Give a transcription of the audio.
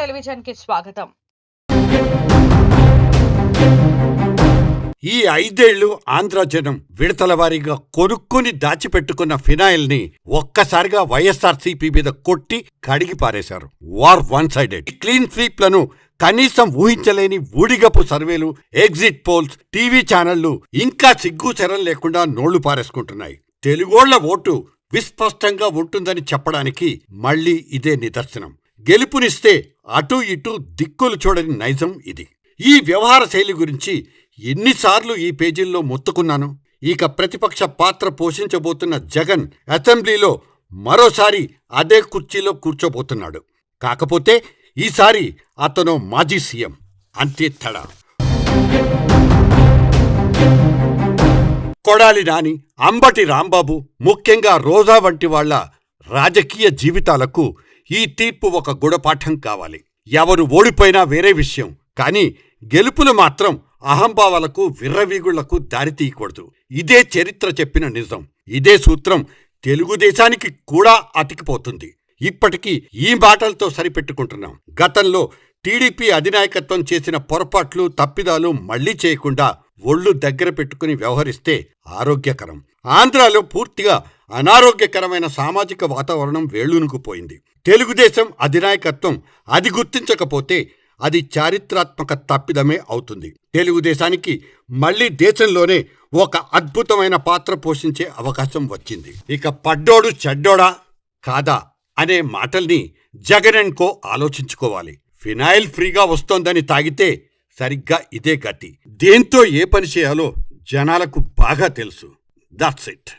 టెలివిజన్కి స్వాగతం. ఈ ఐదేళ్ళు ఆంధ్ర జనం విడతల వారీగా కొనుక్కొని దాచిపెట్టుకున్న ఫినాయిల్ని ఒక్కసారిగా వైఎస్ఆర్సీపీ మీద కొట్టి కడిగి పారేశారు. వార్ వన్ సైడెడ్ క్లీన్ స్వీప్లను కనీసం ఊహించలేని ఊడిగపు సర్వేలు ఎగ్జిట్ పోల్స్ టీవీ ఛానళ్ళు ఇంకా సిగ్గు చెరం లేకుండా నోళ్ళు పారేసుకుంటున్నాయి. తెలుగోళ్ళ ఓటు విస్పష్టంగా ఉంటుందని చెప్పడానికి మళ్ళీ ఇదే నిదర్శనం. గెలుపునిస్తే అటూ ఇటూ దిక్కులు చూడని నైజం ఇది. ఈ వ్యవహార శైలి గురించి ఎన్నిసార్లు ఈ పేజీల్లో మొత్తుకున్నాను. ఇక ప్రతిపక్ష పాత్ర పోషించబోతున్న జగన్ అసెంబ్లీలో మరోసారి అదే కుర్చీలో కూర్చోబోతున్నాడు. కాకపోతే ఈసారి అతను మాజీ సీఎం. అంతే తడ. కొడాలి నాని అంబటి రాంబాబు ముఖ్యంగా రోజా వంటి వాళ్ళ రాజకీయ జీవితాలకు ఈ తీర్పు ఒక గుణపాఠం కావాలి. ఎవరు ఓడిపోయినా వేరే విషయం. కానీ గెలుపులు మాత్రం అహంభావాలకు విర్రవీగుళ్ళకు దారితీయకూడదు ఇదే చరిత్ర చెప్పిన నిజం. ఇదే సూత్రం తెలుగుదేశానికి కూడా అతికిపోతుంది. ఇప్పటికీ ఈ మాటలతో సరిపెట్టుకుంటున్నాం. గతంలో టీడీపీ అధినాయకత్వం చేసిన పొరపాట్లు తప్పిదాలు మళ్ళీ చేయకుండా ఒళ్ళు దగ్గర పెట్టుకుని వ్యవహరిస్తే ఆరోగ్యకరం. ఆంధ్రాలో పూర్తిగా అనారోగ్యకరమైన సామాజిక వాతావరణం వేళ్ళునుకుపోయింది తెలుగుదేశం అధినాయకత్వం అది గుర్తించకపోతే అది చారిత్రాత్మక తప్పిదమే అవుతుంది. తెలుగుదేశానికి మళ్ళీ దేశంలోనే ఒక అద్భుతమైన పాత్ర పోషించే అవకాశం వచ్చింది. ఇక పడ్డోడు చెడ్డోడా కాదా అనే మాటల్ని జగన్ అండ్ కో ఆలోచించుకోవాలి. ఫినాయిల్ ఫ్రీగా వస్తోందని తాగితే సరిగ్గా ఇదే గతి దేంతో ఏ పని చేయాలో జనాలకు బాగా తెలుసు. That's it